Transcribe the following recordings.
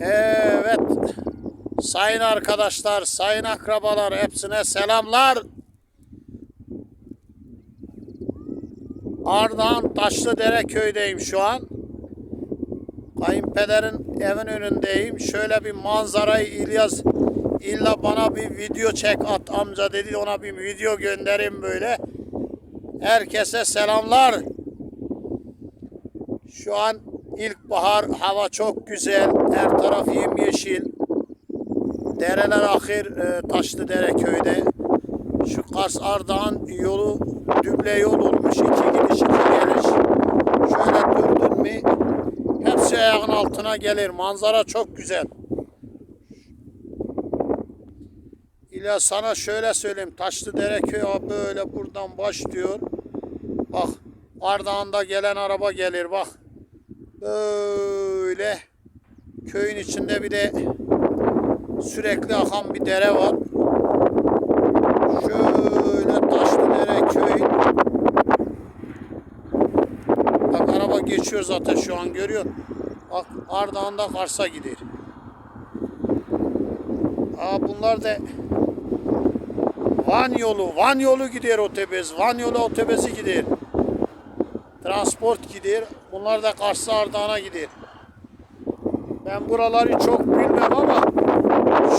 Evet. Sayın arkadaşlar, sayın akrabalar hepsine selamlar. Ardahan Taşlıdere köydeyim şu an. Kayınpederin evin önündeyim. Şöyle bir manzarayı İlyas illa bana bir video çek at amca dedi. Ona bir video göndereyim böyle. Herkese selamlar. Şu an ilkbahar, hava çok güzel. Her taraf yemyeşil. Dereler akır e, Taşlıdere köyde. Şu Kars Ardahan yolu düble yol olmuş. iki gidiş iki geliş. Şöyle durdun mu hepsi ayağın altına gelir. Manzara çok güzel. İlla sana şöyle söyleyeyim. Taşlıdere köyü böyle buradan başlıyor. Bak Ardahan'da gelen araba gelir bak. Böyle köyün içinde bir de sürekli akan bir dere var. Şöyle Taşlıdere köyün Bak araba geçiyor zaten şu an görüyor. Bak Ardahan'da Kars'a gidiyor. Aa bunlar da Van yolu, Van yolu gidiyor otobüs. Van yolu otobüsü gidiyor. Transport gidiyor. Bunlar da Kars'a Ardahan'a gidiyor. Ben buraları çok bilmem ama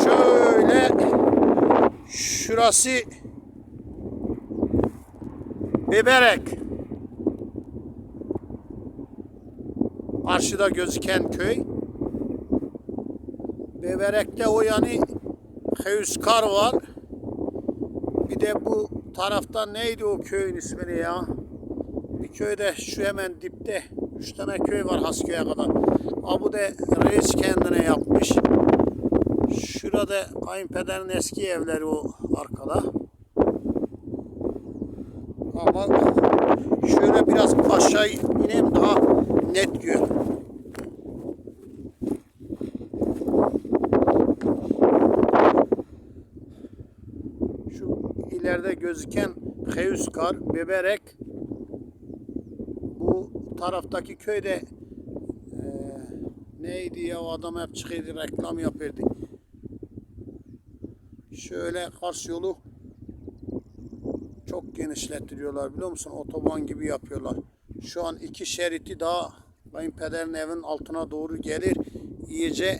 şöyle şurası Biberek. Karşıda gözüken köy. Beberek'te o yani Heyuskar var. Bir de bu tarafta neydi o köyün ismini ya? Bir köyde şu hemen dipte. Üç tane köy var Hasköy'e kadar. Ha bu da reis kendine yapmış. Şurada kayınpederin eski evleri o arkada. Ama şöyle biraz aşağı ineyim daha net gör. Şu ileride gözüken Heyuskar, Beberek taraftaki köyde eee, neydi ya o adam hep çıkıyordu reklam yapıyordu. Şöyle Kars yolu çok genişlettiriyorlar biliyor musun? Otoban gibi yapıyorlar. Şu an iki şeriti daha kayınpederin evin altına doğru gelir. İyice